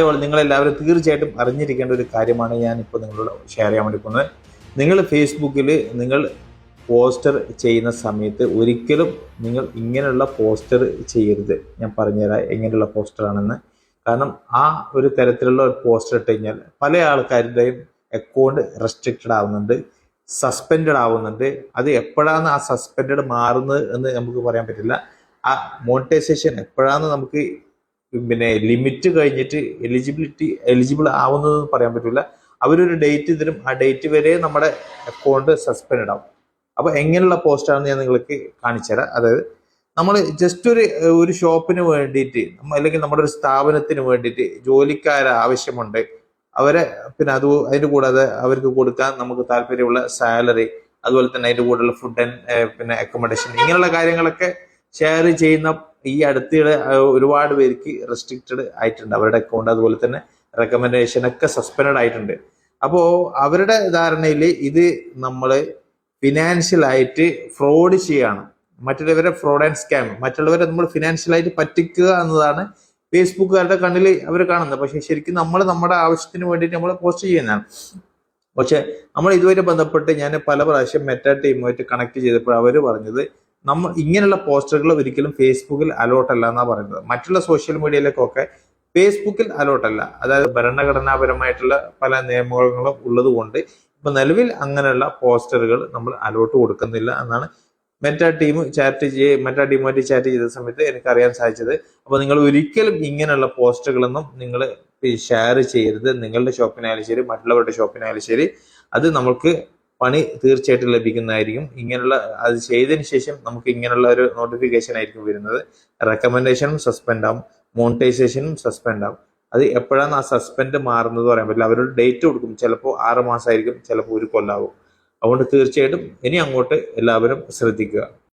All നിങ്ങളെല്ലാവരും തീർച്ചയായിട്ടും അറിഞ്ഞിരിക്കേണ്ട ഒരു കാര്യമാണ് ഞാനിപ്പോൾ നിങ്ങളോട് ഷെയർ ചെയ്യാൻ വേണ്ടി പോകുന്നത്. നിങ്ങൾ ഫേസ്ബുക്കിൽ നിങ്ങൾ പോസ്റ്റർ ചെയ്യുന്ന സമയത്ത് ഒരിക്കലും നിങ്ങൾ ഇങ്ങനെയുള്ള പോസ്റ്റർ ചെയ്യരുത്. ഞാൻ പറഞ്ഞുതരാം എങ്ങനെയുള്ള പോസ്റ്ററാണെന്ന്. കാരണം ആ ഒരു തരത്തിലുള്ള പോസ്റ്റർ ഇട്ട് കഴിഞ്ഞാൽ പല ആൾക്കാരുടെയും അക്കൗണ്ട് റെസ്ട്രിക്റ്റഡ് ആവുന്നുണ്ട് സസ്പെൻഡഡ് ആവുന്നുണ്ട്. അത് എപ്പോഴാണ് ആ സസ്പെൻഡഡ് മാറുന്നത് എന്ന് നമുക്ക് പറയാൻ പറ്റില്ല. ആ മോണിറ്റൈസേഷൻ എപ്പോഴാണ് നമുക്ക് പിന്നെ ലിമിറ്റ് കഴിഞ്ഞിട്ട് എലിജിബിലിറ്റി എലിജിബിൾ ആവുന്നതെന്ന് പറയാൻ പറ്റില്ല അവരൊരു ഡേറ്റ് തരും ആ ഡേറ്റ് വരെ നമ്മുടെ അക്കൗണ്ട് സസ്പെൻഡ് ആവും. അപ്പൊ എങ്ങനെയുള്ള പോസ്റ്റാണെന്ന് ഞാൻ നിങ്ങൾക്ക് കാണിച്ചു തരാം അതായത് നമ്മൾ ജസ്റ്റ് ഒരു ഒരു ഷോപ്പിന് വേണ്ടിയിട്ട് അല്ലെങ്കിൽ നമ്മുടെ ഒരു സ്ഥാപനത്തിന് വേണ്ടിയിട്ട് ജോലിക്കാരെ ആവശ്യമുണ്ട് അവരെ പിന്നെ അത് അതിന്റെ കൂടാതെ അവർക്ക് കൊടുക്കാൻ നമുക്ക് താല്പര്യമുള്ള സാലറി അതുപോലെ തന്നെ അതിന്റെ കൂടെയുള്ള ഫുഡ് ആൻഡ് പിന്നെ അക്കോമഡേഷൻ ഇങ്ങനെയുള്ള കാര്യങ്ങളൊക്കെ ഷെയർ ചെയ്യുന്ന ഈ അടുത്തിടെ ഒരുപാട് പേർക്ക് റെസ്ട്രിക്റ്റഡ് ആയിട്ടുണ്ട്. അവരുടെ അക്കൗണ്ട് അതുപോലെ തന്നെ റെക്കമെൻഡേഷൻ ഒക്കെ സസ്പെൻഡ് ആയിട്ടുണ്ട്. അപ്പോൾ അവരുടെ ധാരണയിൽ ഇത് നമ്മൾ ഫിനാൻഷ്യൽ ആയിട്ട് ഫ്രോഡ് ചെയ്യാണ്. മറ്റുള്ളവരെ ഫ്രോഡ് ആൻഡ് സ്കാം മറ്റുള്ളവരെ നമ്മൾ ഫിനാൻഷ്യൽ ആയിട്ട് പറ്റിക്കുക എന്നതാണ് ഫേസ്ബുക്കുകാരുടെ കണ്ണിൽ അവർ കാണുന്നത്. പക്ഷെ ശരിക്കും നമ്മൾ നമ്മുടെ ആവശ്യത്തിന് വേണ്ടിയിട്ട് നമ്മൾ പോസ്റ്റ് ചെയ്യുന്നതാണ്. പക്ഷെ നമ്മൾ ഇതുവരെ ബന്ധപ്പെട്ട് ഞാൻ പല പ്രാവശ്യം മെറ്റ ടീമുമായിട്ട് കണക്ട് ചെയ്തപ്പോൾ അവർ പറഞ്ഞത് നമ്മൾ ഇങ്ങനെയുള്ള പോസ്റ്ററുകൾ ഒരിക്കലും ഫേസ്ബുക്കിൽ അലോട്ട് അല്ല എന്നാണ് പറയുന്നത്. മറ്റുള്ള സോഷ്യൽ മീഡിയയിലേക്കൊക്കെ ഫേസ്ബുക്കിൽ അലോട്ട് അല്ല. അതായത് ഭരണഘടനാപരമായിട്ടുള്ള പല നിയമങ്ങളും ഉള്ളത് കൊണ്ട് ഇപ്പൊ നിലവിൽ അങ്ങനെയുള്ള പോസ്റ്ററുകൾ നമ്മൾ അലോട്ട് കൊടുക്കുന്നില്ല എന്നാണ് മെറ്റാ ടീം ചാറ്റ് ചെയ്യ മെറ്റാ ടീമുമായിട്ട് ചാറ്റ് ചെയ്ത സമയത്ത് എനിക്ക് അറിയാൻ സാധിച്ചത്. അപ്പൊ നിങ്ങൾ ഒരിക്കലും ഇങ്ങനെയുള്ള പോസ്റ്ററുകളൊന്നും നിങ്ങൾ ഷെയർ ചെയ്യരുത്. നിങ്ങളുടെ ഷോപ്പിനായാലും ശരി മറ്റുള്ളവരുടെ ഷോപ്പിനായാലും ശരി. അത് നമുക്ക് പണി തീർച്ചയായിട്ടും ലഭിക്കുന്നതായിരിക്കും. ഇങ്ങനെയുള്ള അത് ചെയ്തതിന് ശേഷം നമുക്ക് ഇങ്ങനെയുള്ള ഒരു നോട്ടിഫിക്കേഷൻ ആയിരിക്കും വരുന്നത്. റെക്കമെൻഡേഷനും സസ്പെൻഡ് ആവും. മോണിറ്റൈസേഷനും സസ്പെൻഡ് ആവും. അത് എപ്പോഴാണ് ആ സസ്പെൻഡ് മാറുന്നത് പറയാൻ പറ്റില്ല. അവരോട് ഡേറ്റ് കൊടുക്കും. ചിലപ്പോൾ ആറ് മാസമായിരിക്കും ചിലപ്പോൾ ഒരു കൊല്ലാവും. അതുകൊണ്ട് തീർച്ചയായിട്ടും ഇനി അങ്ങോട്ട് എല്ലാവരും ശ്രദ്ധിക്കുക.